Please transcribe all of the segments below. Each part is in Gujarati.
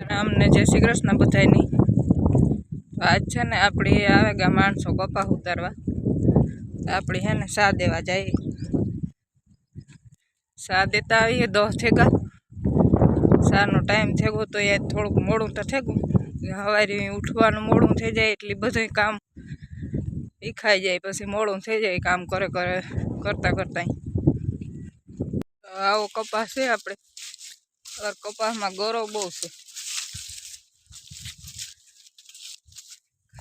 અમને જય શ્રી કૃષ્ણ બધાની આજ છે ને આપણી આવે ગયા માણસો કપા ઉતારવા. આપણી હે ને સા દેવા જાય. સા દેતા આવીએ દસ થેગા. સાનો ટાઈમ થેગો તો એ થોડુંક મોડું તો થેગું. સવારે ઉઠવાનું મોડું થઈ જાય એટલી બધું કામ ઈખાઈ જાય, પછી મોડું થઈ જાય કામ કરે કરે કરતા કરતા આવો કપાસ છે આપણે કપાસમાં ગૌરવ બહુ છે.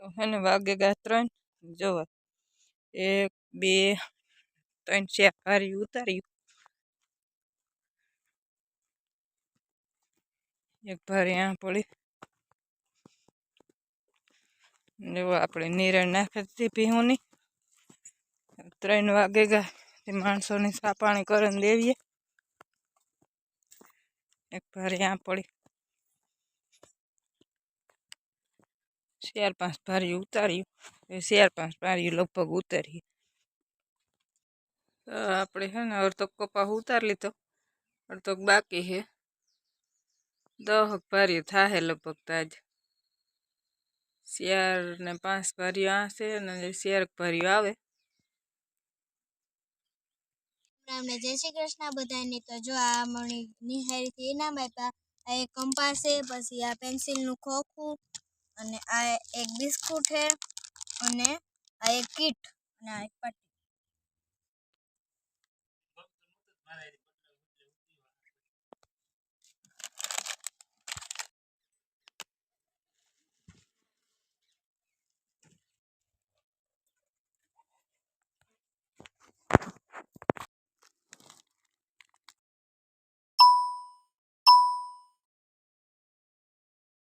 તો એને વાગે ગયા ત્રણ જોવા એક બે ત્રણ ચાર ભારી ઉતાર્યું એક ભારી આ પડી જો આપણે નિરણ નાખી દીધી ભીહુંની ત્રણ વાગે ગયા તે માણસોની સા પાણી કરીને દેવીએ એક ભારી આ પડી ચાર પાંચ ભારી ઉતાર્યું. ચાર પાંચ ભારી લગભગ ઉતારી. આપણે છે ને અડધો કપા ઉતારી લીધો. અડધો બાકી છે દહક ભારી થાય લગભગ તાજ શિયાર ને પાંચ ભારીઓ આશે અને શિયાર ભારીઓ આવે. અમને જય શ્રી કૃષ્ણ બધાને. તો જો આ મણી નિહારીથી ઇનામ આપ્યા. આ એક કંપાસ છે, પછી આ પેન્સિલનું ખોખું. અને આ એક બિસ્કુટ છે અને આ એક કીટ અને આ એક પટ્ટી